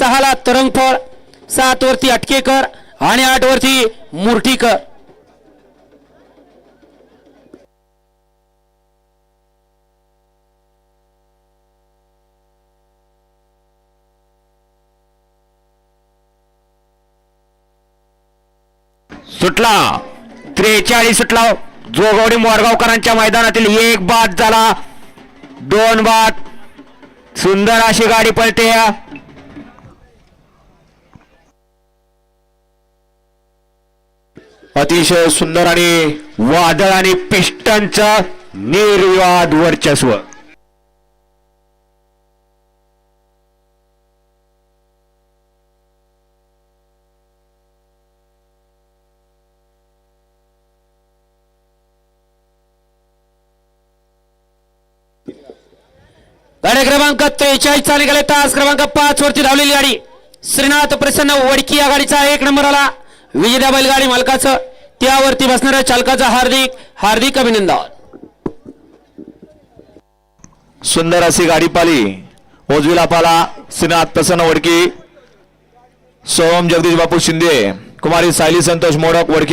सहाला तरंगफळ सात वरती अटकेकर आणि आठ वरती मुर्टीकर सुटला. त्रेचाळीस सुटला. जोगवडी मोरगावकरांच्या मैदानातील एक बाद झाला. दोन बाद. सुंदर अशी गाडी पळते अतिशय सुंदर आणि वादळ आणि पिष्टांचा निर्विवाद वर्चस्व. गाडी क्रमांक त्रेचाळीसचा निघाले तास क्रमांक पाच वरती धावलेली गाडी श्रीनाथ प्रसन्न वडकी या गाडीचा एक नंबर आला. विजेत्या बैलगाडी मालकाचं त्यावरती बसणाऱ्या चालकाचं हार्दिक हार्दिक अभिनंदन. सुंदर अशी गाडी पाली. ओजवीला पाला श्रीनाथ प्रसन्न वडकी. सोम जगदीश बापू शिंदे. कुमारी सायली संतोष मोडक वडकी